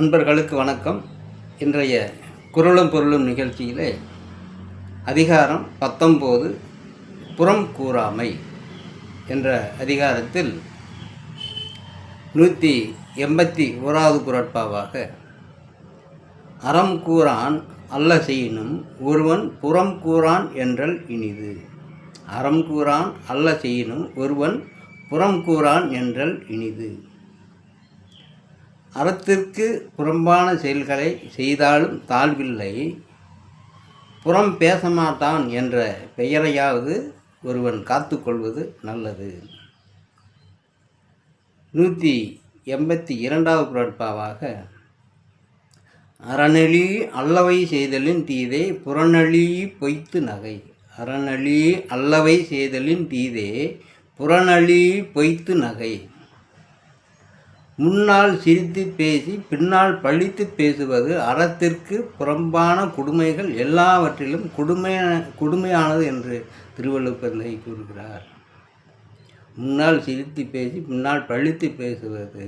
நண்பர்களுக்கு வணக்கம். இன்றைய குரலும் பொருளும் நிகழ்ச்சியிலே அதிகாரம் பத்தொம்போது புறம் கூறாமை என்ற அதிகாரத்தில் நூற்றி எண்பத்தி ஓராவது குரட்பாவாக அறம் கூறான் அல்ல செய்யினும் ஒருவன் புறம் கூறான் என்றல் இனிது. அறம் கூறான் அல்ல செய்யினும் ஒருவன் புறம் கூறான் என்றல் இனிது. அறத்திற்கு புறம்பான செயல்களை செய்தாலும் தாழ்வில்லை. புறம் பேச மாட்டான் என்ற பெயரையாவது ஒருவன் காத்துக்கொள்வது நல்லது. நூற்றி எண்பத்தி இரண்டாவது குரட்பாவாக அறநெளி அல்லவை செய்தலின் தீதே புறநெளி பொய்த்து நகை. அறநெளி அல்லவை செய்தலின் தீதே புறநெளி பொய்த்து நகை. முன்னால் சிரித்து பேசி பின்னால் பழித்து பேசுவது அறத்திற்கு புறம்பான கொடுமைகள் எல்லாவற்றிலும் கொடுமையான கொடுமையானது என்று திருவள்ளுவரை கூறுகிறார். முன்னால் சிரித்து பேசி பின்னால் பழித்து பேசுவது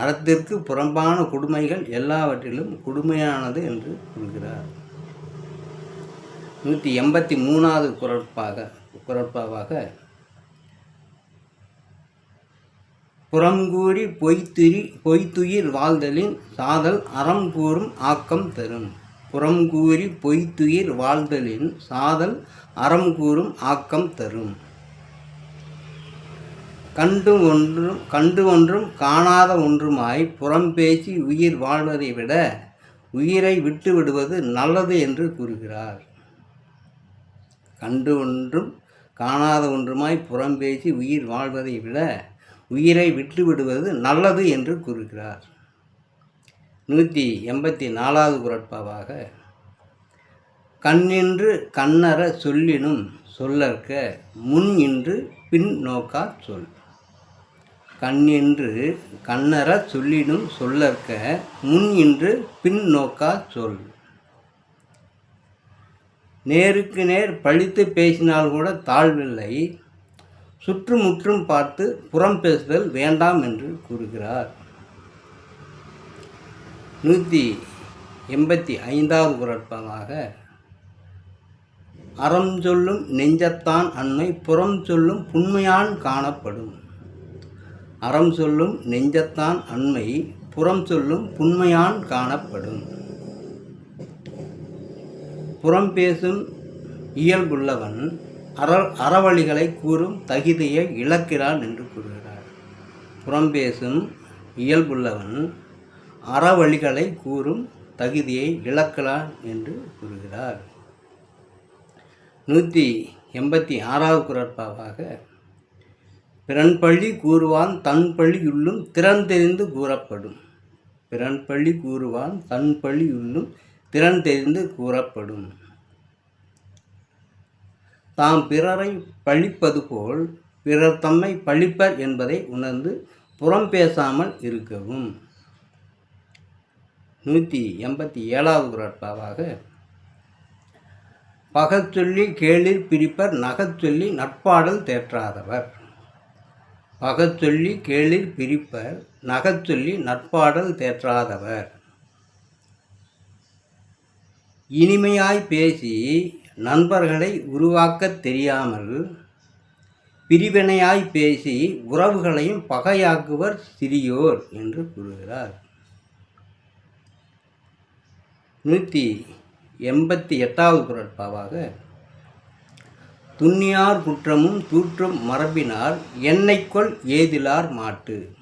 அறத்திற்கு புறம்பான கொடுமைகள் எல்லாவற்றிலும் கொடுமையானது என்று கூறுகிறார். நூற்றி எண்பத்தி மூணாவது குரட்பாக குரட்பாவாக புறங்கூறி பொய்த்துரி பொய்த்துயிர் வாழ்தலின் சாதல் அறம் கூறும் ஆக்கம் தரும். புறங்கூறி பொய்த்துயிர் வாழ்தலின் சாதல் அறம் கூறும் ஆக்கம் தரும். கண்டு ஒன்றும் கண்டு ஒன்றும் காணாத ஒன்றுமாய் புறம் பேசி உயிர் வாழ்வதை விட உயிரை விட்டு விடுவது நல்லது என்று கூறுகிறார். கண்டு ஒன்றும் காணாத ஒன்றுமாய் புறம் பேசி உயிர் வாழ்வதை விட உயிரை விட்டு விடுவது நல்லது என்று கூறுகிறார். நூற்றி எண்பத்தி நாலாவது குரட்பாவாக கண்ணின்று கண்ணற சொல்லினும் சொல்லற்க முன் இன்று பின் நோக்கா சொல். கண்ணின்று கண்ணற சொல்லினும் சொல்லற்க முன் இன்று பின் நோக்கா சொல். நேருக்கு நேர் பழித்து பேசினால் கூட தாழ்வில்லை சுற்றுமுற்றும் பார்த்து புறம் பேசுதல் வேண்டாம் என்று கூறுகிறார். நூற்றி எண்பத்தி ஐந்தாவது குரட்பமாக அறம் சொல்லும் நெஞ்சத்தான் அண்மை புறம் சொல்லும் புண்மையான் காணப்படும். அறம் சொல்லும் நெஞ்சத்தான் அண்மை புறம் சொல்லும் புண்மையான் காணப்படும். புறம் பேசும் இயல்புள்ளவன் அற அறவழிகளை கூறும் தகுதியை இழக்கிறான் என்று கூறுகிறார். புறம்பேசும் இயல்புள்ளவன் அறவழிகளை கூறும் தகுதியை இழக்கலான் என்று கூறுகிறார். நூற்றி எண்பத்தி ஆறாவது குரட்பாவாக பிறன்பள்ளி கூறுவான் தன் பள்ளியுள்ளும் திறன் தெரிந்து கூறப்படும். பிறன்பள்ளி கூறுவான் தன் பள்ளியுள்ளும் திறன் தெரிந்து கூறப்படும். தாம் பிறரை பழிப்பது போல் பிறர் தம்மை பழிப்பர் என்பதை உணர்ந்து புறம் பேசாமல் இருக்கவும். நூற்றி எண்பத்தி ஏழாவது குரட்பாவாக பகச்சொல்லி கேளிர் பிரிப்பர் நகச்சொல்லி நட்பாடல் தேற்றாதவர். பகச்சொல்லி கேளிர் பிரிப்பர் நகச்சொல்லி நட்பாடல் தேற்றாதவர். இனிமையாய் பேசி நண்பர்களை உருவாக்கத் தெரியாமல் பிரிவினையாய் பேசி உறவுகளையும் பகையாக்குவர் சிறியோர் என்று கூறுகிறார். நூற்றி எண்பத்தி எட்டாவது குரட்பாவாக துன்னியார் குற்றமும் தூற்றும் மரபினார் என்னைக்கொள் ஏதிலார் மாட்டு.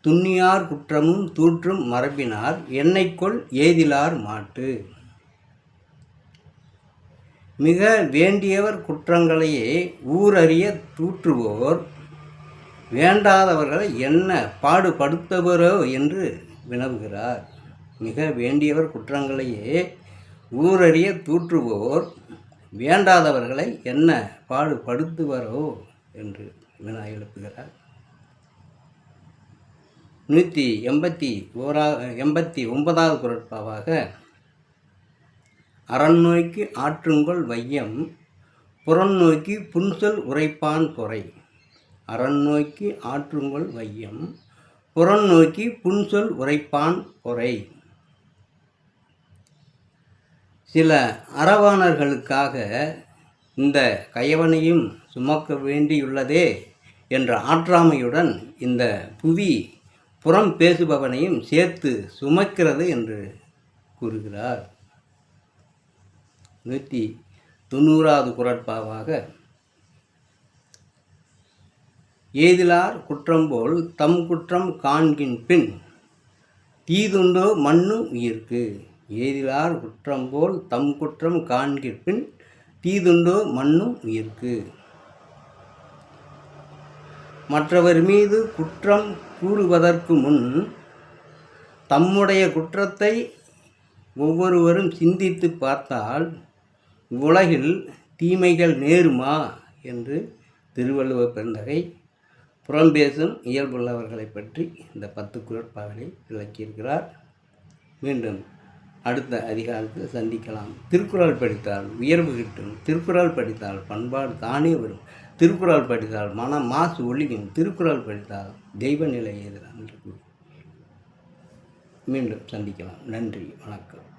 துன்னியார் குற்றமும் தூற்றும் மரபினார் என்னைக்கொள் ஏதிலார் மாட்டு. மிக வேண்டியவர் குற்றங்களையே ஊரறிய தூற்றுவோர் வேண்டாதவர்களை என்ன பாடுபடுத்துவரோ என்று வினவுகிறார். மிக வேண்டியவர் குற்றங்களையே ஊரறிய தூற்றுவோர் வேண்டாதவர்களை என்ன பாடுபடுத்துவரோ என்று வினா எழுப்புகிறார். நூற்றி எண்பத்தி ஓரா எண்பத்தி ஒன்பதாவது குரட்பாவாக அறநோய்க்கு ஆற்றுங்கொள் வையம் புறநோய்க்கு புன்சொல் உரைப்பான் பொறை. அறநோய்க்கு ஆற்றுங்கொள் வையம் புறநோய்க்கு நோக்கி புன்சொல் உரைப்பான் பொறை. சில அரவாணர்களுக்காக இந்த கயவனையும் சுமக்க வேண்டியுள்ளதே என்ற ஆற்றாமையுடன் இந்த புவி புறம் பேசுபவனையும் சேர்த்து சுமக்கிறது என்று கூறுகிறார். நூற்றி தொண்ணூறாவது குரட்பாவாக ஏதிலார் குற்றம்போல் தம் குற்றம் காண்கின் பின் தீதுண்டோ மண்ணு உயிர்க்கு. ஏதிலார் குற்றம்போல் தம் குற்றம் காண்கிற்பின் தீதுண்டோ மண்ணும் உயிர்க்கு. மற்றவர் மீது குற்றம் கூறுவதற்கு முன் தம்முடைய குற்றத்தை ஒவ்வொருவரும் சிந்தித்து பார்த்தால் உலகில் தீமைகள் நேருமா என்று திருவள்ளுவர் பெருந்தகை புறம்பேசும் இயல்புள்ளவர்களை பற்றி இந்த பத்து குரட்பாக்களை விளக்கியிருக்கிறார். மீண்டும் அடுத்த அதிகாரத்தில் சந்திக்கலாம். திருக்குறள் படித்தால் உயர்வு கிட்டும். திருக்குறள் படித்தால் பண்பாடு தானே வரும். திருக்குறள் படித்தால் மன மாசு ஒழியும் திருக்குறள் படித்தால் தெய்வ நிலை எதிராக மீண்டும் சந்திக்கலாம். நன்றி. வணக்கம்.